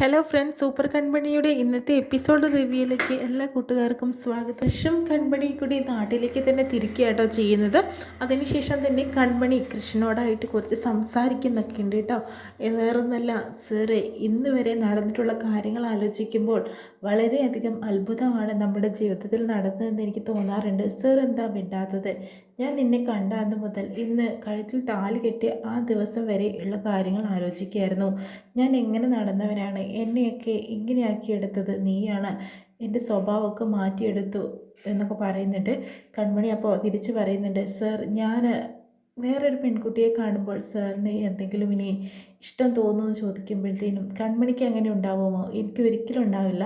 Hello friends super കൺപണിയുടെ ഇന്നത്തെ episode റിവ്യൂയിലേക്ക് എല്ലാ കൂട്ടുകാർക്കും സ്വാഗതം. കൃഷ്ണൻ കൺപണി കൂടി നാട്ടിലേക്ക് തന്നെ തിരിക്കുകയാട്ടോ ചെയ്യുന്നത്. അതിനുശേഷം തന്നെ കൺപണി കൃഷ്ണനോടായിട്ട് കുറച്ച് സംസാരിക്കുന്നൊക്കെ ഉണ്ട് കേട്ടോ. വേറൊന്നല്ല സാറ് ഇന്ന് വരെ നടന്നിട്ടുള്ള കാര്യങ്ങൾ ആലോചിക്കുമ്പോൾ വളരെയധികം അത്ഭുതമാണ് നമ്മുടെ ജീവിതത്തിൽ നടന്നതെന്ന് എനിക്ക് തോന്നാറുണ്ട്. സാർ എന്താ മിണ്ടാത്തത്? ഞാൻ നിന്നെ കണ്ട അന്ന് മുതൽ ഇന്ന് കഴുത്തിൽ താലി കെട്ടി ആ ദിവസം വരെ ഉള്ള കാര്യങ്ങൾ ആലോചിക്കുകയായിരുന്നു. ഞാൻ എങ്ങനെ നടന്നവനാണ്? എന്നെയൊക്കെ ഇങ്ങനെയാക്കിയെടുത്തത് നീയാണ്. എന്റെ സ്വഭാവമൊക്കെ മാറ്റിയെടുത്തു എന്നൊക്കെ പറയുന്നുണ്ട്. കൺമണി അപ്പോൾ തിരിച്ചു പറയുന്നുണ്ട് സർ ഞാൻ വേറൊരു പെൺകുട്ടിയെ കാണുമ്പോൾ സാറിന് എന്തെങ്കിലും ഇനി ഇഷ്ടം തോന്നുമെന്ന് ചോദിക്കുമ്പോഴത്തേനും കൺമണിക്ക് അങ്ങനെ ഉണ്ടാവുമോ? എനിക്ക് ഒരിക്കലും ഉണ്ടാവില്ല.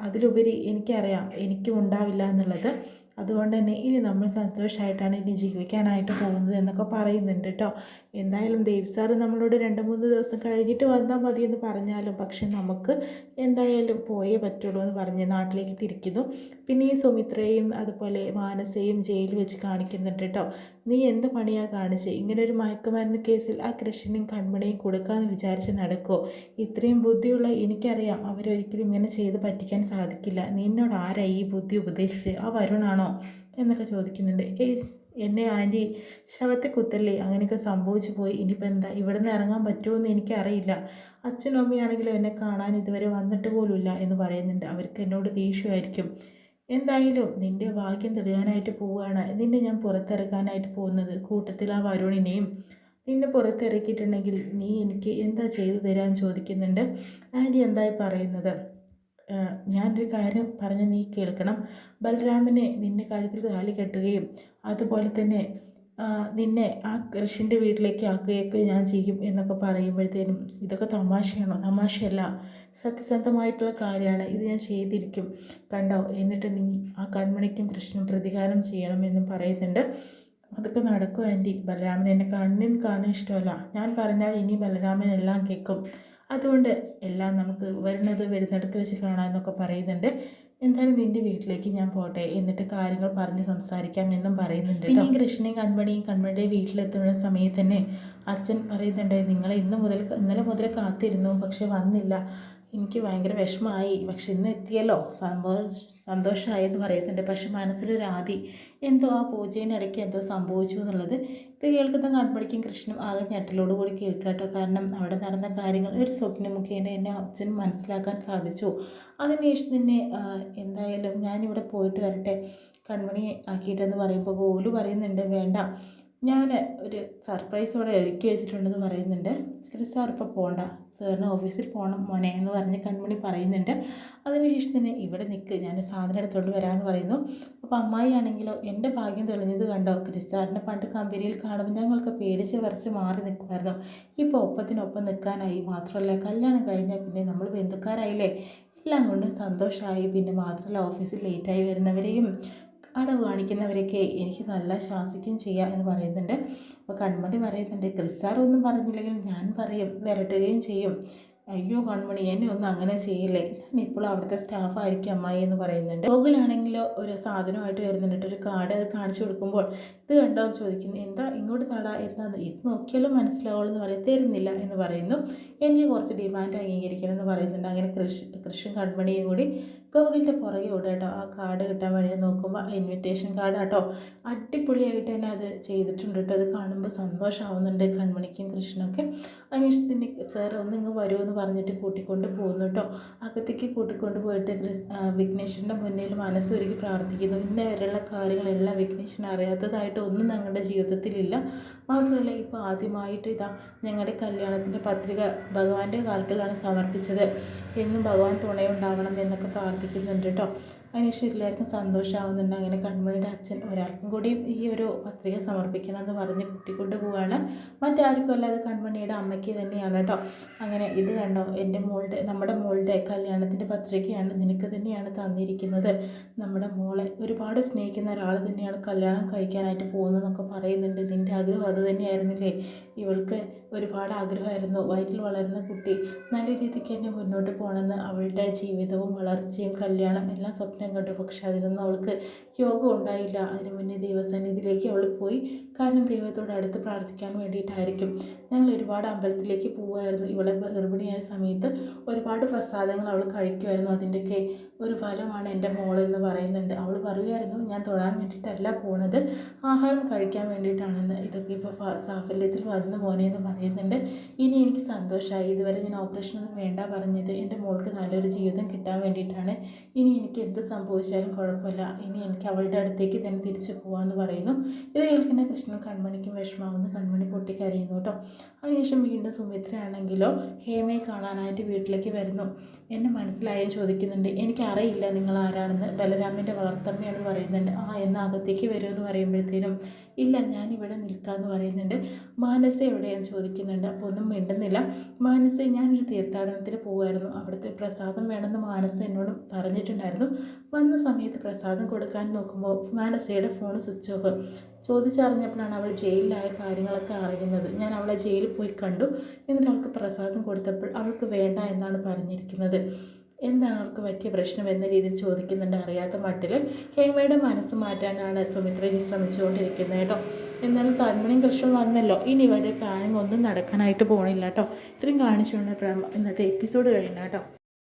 അതിലുപരി എനിക്കറിയാം എനിക്കും ഉണ്ടാവില്ല എന്നുള്ളത്. അതുകൊണ്ട് തന്നെ ഇനി നമ്മൾ സന്തോഷമായിട്ടാണ് ഇനി ജീവിക്കാനായിട്ട് പോകുന്നത് എന്നൊക്കെ പറയുന്നുണ്ട് കേട്ടോ എന്തായാലും ദേവ് സാറ് നമ്മളോട് രണ്ട് മൂന്ന് ദിവസം കഴിഞ്ഞിട്ട് വന്നാൽ മതി എന്ന് പറഞ്ഞാലും പക്ഷെ നമുക്ക് എന്തായാലും പോയേ പറ്റുള്ളൂ എന്ന് പറഞ്ഞ് നാട്ടിലേക്ക് തിരിക്കുന്നു. പിന്നെ ഈ സുമിത്രയും അതുപോലെ മാനസയും ജയിലിൽ വെച്ച് കാണിക്കുന്നുണ്ട് കേട്ടോ. നീ എന്ത് പണിയാണ് കാണിച്ചത് ഇങ്ങനെ ഒരു മയക്കുമരുന്ന് കേസിൽ ആ കൃഷ്ണനും കൺമണിയും കൊടുക്കാമെന്ന് വിചാരിച്ച് നടക്കുമോ ഇത്രയും ബുദ്ധിയുള്ള എനിക്കറിയാം അവരൊരിക്കലും ഇങ്ങനെ ചെയ്ത് പറ്റിക്കാൻ സാധിക്കില്ല. നിന്നോട് ആരായി ഈ ബുദ്ധി ഉപദേശിച്ച്? ആ വരുണാണോ? എന്നൊക്കെ ചോദിക്കുന്നുണ്ട്. ഏയ് എന്നെ ആന്റി ശവത്തെ കുത്തല്ലേ? അങ്ങനെയൊക്കെ സംഭവിച്ചു പോയി. ഇനിയിപ്പോൾ എന്താ? ഇവിടെ നിന്ന് ഇറങ്ങാൻ പറ്റുമോ എനിക്കറിയില്ല. അച്ഛനും അമ്മയാണെങ്കിലും എന്നെ കാണാൻ ഇതുവരെ വന്നിട്ട് പോലുമില്ല എന്ന് പറയുന്നുണ്ട്. അവർക്ക് എന്നോട് ദേഷ്യമായിരിക്കും. എന്തായാലും നിന്റെ ഭാഗ്യം തെളിയാനായിട്ട് പോവുകയാണ്. നിന്നെ ഞാൻ പുറത്തിറക്കാനായിട്ട് പോകുന്നത്. കൂട്ടത്തിൽ ആ വരുണിനെയും നിന്നെ പുറത്തിറക്കിയിട്ടുണ്ടെങ്കിൽ നീ എനിക്ക് എന്താ ചെയ്തു തരാൻ ചോദിക്കുന്നുണ്ട്. ആന്റി എന്തായി പറയുന്നത്? ഞാനൊരു കാര്യം പറഞ്ഞ് നീ കേൾക്കണം. ബലരാമനെ നിന്റെ കഴുത്തിൽ താലി കെട്ടുകയും അതുപോലെ തന്നെ നിന്നെ ആ കൃഷിന്റെ വീട്ടിലേക്ക് ആക്കുകയൊക്കെ ഞാൻ ചെയ്യും എന്നൊക്കെ പറയുമ്പോഴത്തേനും ഇതൊക്കെ തമാശയാണോ? തമാശയല്ല. സത്യസന്ധമായിട്ടുള്ള കാര്യമാണ്. ഇത് ഞാൻ ചെയ്തിരിക്കും. കണ്ടോ? എന്നിട്ട് നീ ആ കൺമണിക്കും കൃഷ്ണനും പ്രതികാരം ചെയ്യണമെന്നും പറയുന്നുണ്ട്. അതൊക്കെ നടക്കും ആന്റി. ബലരാമൻ എന്നെ കണ്ണിന് കാണാൻ ഇഷ്ടമല്ല. ഞാൻ പറഞ്ഞാൽ ഇനി ബലരാമൻ എല്ലാം കേൾക്കും. അതുകൊണ്ട് എല്ലാം നമുക്ക് വരുന്നത് വരുന്നിടത്ത് വെച്ച് കാണാമെന്നൊക്കെ പറയുന്നുണ്ട്. എന്തായാലും നിന്റെ വീട്ടിലേക്ക് ഞാൻ പോട്ടെ എന്നിട്ട് കാര്യങ്ങൾ പറഞ്ഞ് സംസാരിക്കാം എന്നും പറയുന്നുണ്ട് പിന്നെ കൃഷ്ണയും കൺമണിയും കൺമണിയുടെ വീട്ടിലെത്തുന്ന സമയത്ത് തന്നെ അച്ഛൻ പറയുന്നുണ്ട് നിങ്ങളെ ഇന്ന് മുതൽ ഇന്നലെ മുതൽ കാത്തിരുന്നു പക്ഷെ വന്നില്ല. എനിക്ക് ഭയങ്കര വിഷമമായി. പക്ഷെ ഇന്ന് എത്തിയല്ലോ. സംഭവം സന്തോഷമായെന്ന് പറയുന്നുണ്ട്. പക്ഷെ മനസ്സിലൊരു ആദി എന്തോ ആ പൂജയിനിടയ്ക്ക് എന്തോ സംഭവിച്ചു എന്നുള്ളത് ഇത് കേൾക്കുന്ന കൺപടിക്കും കൃഷ്ണനും ആകെ ഞെട്ടലോട് കൂടി കേൾക്കാട്ടോ കാരണം അവിടെ നടന്ന കാര്യങ്ങൾ ഒരു സ്വപ്ന മുഖേന എന്നെ അച്ഛന് മനസ്സിലാക്കാൻ സാധിച്ചു. അതിനുശേഷം തന്നെ എന്തായാലും ഞാനിവിടെ പോയിട്ട് വരട്ടെ. കൺമണി ആക്കിയിട്ടെന്ന് പറയുമ്പോൾ ഗോലു പറയുന്നുണ്ട് വേണ്ട. ഞാൻ ഒരു സർപ്രൈസ് ഇവിടെ ഒരുക്കി വെച്ചിട്ടുണ്ടെന്ന് പറയുന്നുണ്ട്. സാർ ഇപ്പോൾ പോകണ്ട സാറിന് ഓഫീസിൽ പോകണം മോനെ എന്ന് പറഞ്ഞ് കൺമണി പറയുന്നുണ്ട്. അതിനുശേഷം തന്നെ ഇവിടെ നിൽക്ക് ഞാൻ സാധനം എടുത്തുകൊണ്ട് വരാമെന്ന് പറയുന്നു. അപ്പോൾ അമ്മായി ആണെങ്കിലോ എന്റെ ഭാഗ്യം തെളിഞ്ഞത് കണ്ടോ? ക്രിസ്റ്റാറിനെ പണ്ട് കമ്പനിയിൽ കാണുമ്പോൾ ഞങ്ങൾക്ക് പേടിച്ച് വരച്ച് മാറി നിൽക്കുമായിരുന്നു ഇപ്പോൾ ഒപ്പത്തിനൊപ്പം നിൽക്കാനായി മാത്രമല്ല കല്യാണം കഴിഞ്ഞാൽ പിന്നെ നമ്മൾ ബന്ധുക്കാരായില്ലേ? എല്ലാം കൊണ്ടും സന്തോഷമായി പിന്നെ മാത്രമല്ല ഓഫീസിൽ ലേറ്റായി വരുന്നവരെയും അടവ് കാണിക്കുന്നവരൊക്കെ എനിക്ക് നല്ല ശാസിക്കുകയും ചെയ്യാം എന്ന് പറയുന്നുണ്ട്. അപ്പോൾ കൺമണി പറയുന്നുണ്ട് ക്രിസ്സാർ ഒന്നും പറഞ്ഞില്ലെങ്കിൽ ഞാൻ പറയും വരട്ടുകയും ചെയ്യും. അയ്യോ കൺമണി എന്നെ ഒന്നും അങ്ങനെ ചെയ്യില്ലേ? ഞാൻ ഇപ്പോഴും അവിടുത്തെ സ്റ്റാഫായിരിക്കും അമ്മായി എന്ന് പറയുന്നുണ്ട്. ഗോകുലാണെങ്കിലോ ഒരു സാധനമായിട്ട് വരുന്നുണ്ട്. ഒരു കാർഡ് അത് കാണിച്ചു കൊടുക്കുമ്പോൾ ഇത് കണ്ടോ? എന്ന് ചോദിക്കുന്നു. എന്താ? ഇങ്ങോട്ട് തടാ. എന്താന്ന് ഇത് നോക്കിയാലും മനസ്സിലാവുള്ളൂ എന്ന് പറയും. തരുന്നില്ല എന്ന് പറയുന്നു. എനിക്ക് കുറച്ച് ഡിമാൻഡ് അംഗീകരിക്കണം എന്ന് പറയുന്നുണ്ട്. അങ്ങനെ കൃഷി കൃഷി കൺമണിയും കൂടി ഗോകുലിന്റെ പുറകെ ഓടുക കേട്ടോ. ആ കാർഡ് കിട്ടാൻ വേണ്ടി നോക്കുമ്പോൾ ഇൻവിറ്റേഷൻ കാർഡ് കേട്ടോ അടിപൊളിയായിട്ട് തന്നെ അത് ചെയ്തിട്ടുണ്ട് കേട്ടോ. അത് കാണുമ്പോൾ സന്തോഷമാവുന്നുണ്ട് കൺമണിക്കും കൃഷ്ണനൊക്കെ അതിനുശേഷത്തിന്റെ സാർ ഒന്ന് ഇങ്ങ് വരുമെന്ന് പറഞ്ഞിട്ട് കൂട്ടിക്കൊണ്ട് പോകുന്നു കേട്ടോ അകത്തേക്ക് കൂട്ടിക്കൊണ്ട് പോയിട്ട് വിഘ്നേശ്വരന്റെ മുന്നിൽ മനസ്സൊരുക്കി പ്രാർത്ഥിക്കുന്നു. ഇന്നേ വരെയുള്ള കാര്യങ്ങളെല്ലാം വിഘ്നേശ്വരൻ അറിയാത്തതായിട്ട് ഒന്നും ഞങ്ങളുടെ ജീവിതത്തിലില്ല. മാത്രമല്ല ഇപ്പോൾ ആദ്യമായിട്ട് ഇതാ ഞങ്ങളുടെ കല്യാണത്തിന്റെ പത്രിക ഭഗവാന്റെ കാൽക്കലാണ് സമർപ്പിച്ചത്. എന്നും ഭഗവാൻ തുണയുണ്ടാവണം എന്നൊക്കെ പ്രാർത്ഥിക്കുന്നുണ്ട് കേട്ടോ അതിനുശേഷം എല്ലാവർക്കും സന്തോഷമാവുന്നുണ്ട് അങ്ങനെ കൺമണിയുടെ അച്ഛൻ ഒരാൾക്കും കൂടി ഈ ഒരു പത്രിക സമർപ്പിക്കണം എന്ന് പറഞ്ഞ് കുട്ടിക്കൊണ്ട് പോവുകയാണ് മറ്റാർക്കും അല്ലാതെ കൺമണിയുടെ അമ്മയ്ക്ക് തന്നെയാണ് കേട്ടോ അങ്ങനെ ഇത് കണ്ടോ എന്റെ മോളുടെ നമ്മുടെ മോളുടെ കല്യാണത്തിന്റെ പത്രികയാണ് നിനക്ക് തന്നെയാണ് തന്നിരിക്കുന്നത്. നമ്മുടെ മോളെ ഒരുപാട് സ്നേഹിക്കുന്ന ഒരാൾ തന്നെയാണ് കല്യാണം കഴിക്കാനായിട്ട് പോകുന്നതെന്നൊക്കെ പറയുന്നുണ്ട്. നിന്റെ ആഗ്രഹം അത് തന്നെയായിരുന്നില്ലേ? ഇവൾക്ക് ഒരുപാട് ആഗ്രഹമായിരുന്നു. വയറ്റിൽ വളരുന്ന കുട്ടി നല്ല രീതിക്ക് തന്നെ മുന്നോട്ട് പോകണമെന്ന് അവളുടെ ജീവിതവും വളർച്ചയും കല്യാണം എല്ലാം സ്വപ്നം കണ്ടു. പക്ഷെ അതിനൊന്നും അവൾക്ക് യോഗം ഉണ്ടായില്ല. അതിന് മുന്നേ ദൈവസന്നിധിയിലേക്ക് അവൾ പോയി. കാരണം ദൈവത്തോട് അടുത്ത് പ്രാർത്ഥിക്കാൻ വേണ്ടിയിട്ടായിരിക്കും. ഞങ്ങൾ ഒരുപാട് അമ്പലത്തിലേക്ക് പോവുമായിരുന്നു. ഇവളെ ഗർഭിണിയായ സമയത്ത് ഒരുപാട് പ്രസാദങ്ങൾ അവൾ കഴിക്കുമായിരുന്നു. അതിന്റെയൊക്കെ ഒരു ഫലമാണ് എന്റെ മോളെന്ന് പറയുന്നുണ്ട്. അവൾ പറയുമായിരുന്നു ഞാൻ തൊഴാൻ വേണ്ടിയിട്ടല്ല പോണത്. ആഹാരം കഴിക്കാൻ വേണ്ടിയിട്ടാണെന്ന്. ഇതൊക്കെ ഇപ്പോൾ സാഫല്യത്തിൽ വന്നു പോനെയെന്ന് പറയുന്നുണ്ട്. ഇനി എനിക്ക് സന്തോഷമായി ഇതുവരെ ഞാൻ ഓപ്പറേഷനൊന്നും വേണ്ട പറഞ്ഞത് എന്റെ മോൾക്ക് നല്ലൊരു ജീവിതം കിട്ടാൻ വേണ്ടിയിട്ടാണ്. ഇനി എനിക്ക് എന്ത് സംഭവിച്ചാലും കുഴപ്പമില്ല. ഇനി എനിക്ക് അവളുടെ അടുത്തേക്ക് തന്നെ തിരിച്ചു പോകാമെന്ന് പറയുന്നു. ഇത് കേൾക്കുന്ന കൃഷ്ണനും കൺമണിക്കും വിഷമാവുന്ന. കൺമണി പൊട്ടിക്കരയുന്നു കേട്ടോ. അതിനുശേഷം വീണ്ടും സുമിത്രയാണെങ്കിലോ ഹേമയെ കാണാനായിട്ട് വീട്ടിലേക്ക് വരുന്നു. എന്നെ മനസ്സിലായി ചോദിക്കുന്നുണ്ട്. എനിക്കറിയില്ല നിങ്ങൾ ആരാണെന്ന് ബലരാമന്റെ വളർത്തമ്മയാണെന്ന് പറയുന്നുണ്ട്. ആ എന്ന അകത്തേക്ക് വരുമെന്ന് പറയുമ്പോഴത്തേനും ഇല്ല ഞാൻ ഇവിടെ നിൽക്കാമെന്ന് പറയുന്നുണ്ട്. മാനസ ഞാൻ ചോദിക്കുന്നുണ്ട്. അപ്പോൾ ഒന്നും മിണ്ടുന്നില്ല. മാനസ ഞാനൊരു തീർത്ഥാടനത്തിന് പോകുമായിരുന്നു അവിടുത്തെ പ്രസാദം വേണമെന്ന് മാനസ എന്നോട് പറഞ്ഞിട്ടുണ്ടായിരുന്നു. വന്ന സമയത്ത് പ്രസാദം കൊടുക്കാൻ നോക്കുമ്പോൾ മാനസയുടെ ഫോൺ സ്വിച്ച് ഓഫ് ചോദിച്ചറിഞ്ഞപ്പോഴാണ് അവൾ ജയിലിലായ കാര്യങ്ങളൊക്കെ അറിയുന്നത്. ഞാൻ അവളെ ജയിലിൽ പോയി കണ്ടു. എന്നിട്ട് അവൾക്ക് പ്രസാദം കൊടുത്തപ്പോൾ അവൾക്ക് വേണ്ട എന്നാണ് പറഞ്ഞിരിക്കുന്നത്. എന്താണ് അവർക്ക് പറ്റിയ പ്രശ്നം എന്ന രീതിയിൽ ചോദിക്കുന്നുണ്ട് അറിയാത്ത മട്ടിൽ ഹേമയുടെ മനസ്സ് മാറ്റാനാണ് സുമിത്ര ഇനി ശ്രമിച്ചുകൊണ്ടിരിക്കുന്നത് കേട്ടോ. എന്നാലും തന്മണിയും കൃഷ്ണൻ വന്നല്ലോ. ഇനി ഇവരുടെ പ്ലാനിങ് ഒന്നും നടക്കാനായിട്ട് പോകണില്ല കേട്ടോ. ഇത്രയും കാണിച്ചുകൊണ്ട് ഇന്നത്തെ എപ്പിസോഡ് കഴിയണം കേട്ടോ.